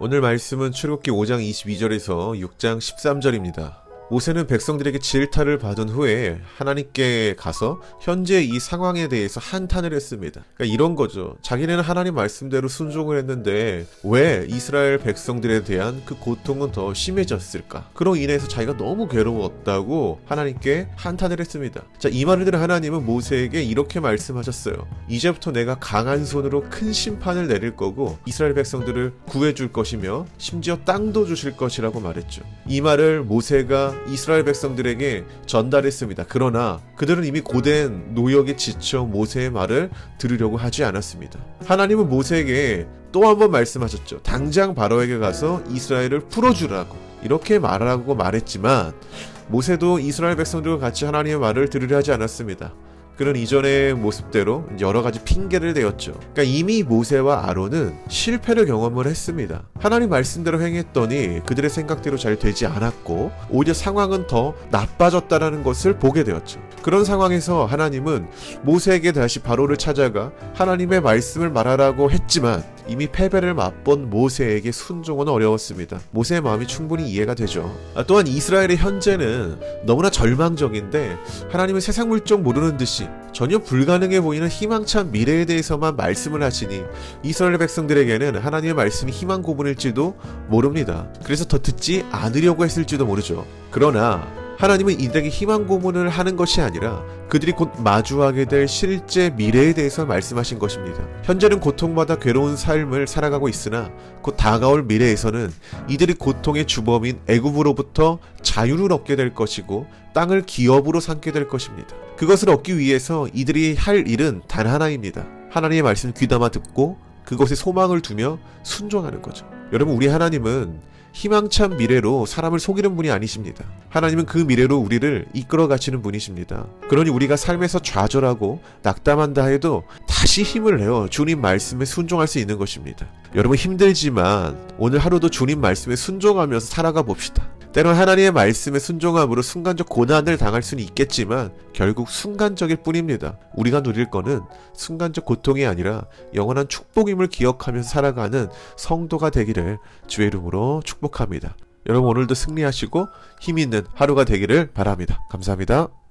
오늘 말씀은 출애굽기 5장 22절에서 6장 13절입니다. 모세는 백성들에게 질타를 받은 후에 하나님께 가서 현재 이 상황에 대해서 한탄을 했습니다. 그러니까 이런 거죠. 자기네는 하나님 말씀대로 순종을 했는데 왜 이스라엘 백성들에 대한 그 고통은 더 심해졌을까? 그로 인해서 자기가 너무 괴로웠다고 하나님께 한탄을 했습니다. 자, 이 말을 들은 하나님은 모세에게 이렇게 말씀하셨어요. 이제부터 내가 강한 손으로 큰 심판을 내릴 거고 이스라엘 백성들을 구해줄 것이며 심지어 땅도 주실 것이라고 말했죠. 이 말을 모세가 이스라엘 백성들에게 전달했습니다. 그러나 그들은 이미 고된 노역에 지쳐 모세의 말을 들으려고 하지 않았습니다. 하나님은 모세에게 또 한 번 말씀하셨죠. 당장 바로에게 가서 이스라엘을 풀어주라고 이렇게 말하고 말했지만 모세도 이스라엘 백성들과 같이 하나님의 말을 들으려 하지 않았습니다. 그는 이전의 모습대로 여러 가지 핑계를 대었죠. 그러니까 이미 모세와 아론은 실패를 경험을 했습니다. 하나님 말씀대로 행했더니 그들의 생각대로 잘 되지 않았고 오히려 상황은 더 나빠졌다라는 것을 보게 되었죠. 그런 상황에서 하나님은 모세에게 다시 바로를 찾아가 하나님의 말씀을 말하라고 했지만 이미 패배를 맛본 모세에게 순종은 어려웠습니다. 모세의 마음이 충분히 이해가 되죠. 아, 또한 이스라엘의 현재는 너무나 절망적인데 하나님은 세상 물정 모르는 듯이 전혀 불가능해 보이는 희망찬 미래에 대해서만 말씀을 하시니 이스라엘 백성들에게는 하나님의 말씀이 희망 고문일지도 모릅니다. 그래서 더 듣지 않으려고 했을지도 모르죠. 그러나 하나님은 이들에게 희망 고문을 하는 것이 아니라 그들이 곧 마주하게 될 실제 미래에 대해서 말씀하신 것입니다. 현재는 고통받아 괴로운 삶을 살아가고 있으나 곧 다가올 미래에서는 이들이 고통의 주범인 애굽으로부터 자유를 얻게 될 것이고 땅을 기업으로 삼게 될 것입니다. 그것을 얻기 위해서 이들이 할 일은 단 하나입니다. 하나님의 말씀 귀담아 듣고 그것에 소망을 두며 순종하는 거죠. 여러분 우리 하나님은 희망찬 미래로 사람을 속이는 분이 아니십니다. 하나님은 그 미래로 우리를 이끌어 가시는 분이십니다. 그러니 우리가 삶에서 좌절하고 낙담한다 해도 다시 힘을 내어 주님 말씀에 순종할 수 있는 것입니다. 여러분 힘들지만 오늘 하루도 주님 말씀에 순종하면서 살아가 봅시다. 때론 하나님의 말씀에 순종함으로 순간적 고난을 당할 수는 있겠지만 결국 순간적일 뿐입니다. 우리가 누릴 거는 순간적 고통이 아니라 영원한 축복임을 기억하면서 살아가는 성도가 되기를 주의 이름으로 축복합니다. 여러분 오늘도 승리하시고 힘 있는 하루가 되기를 바랍니다. 감사합니다.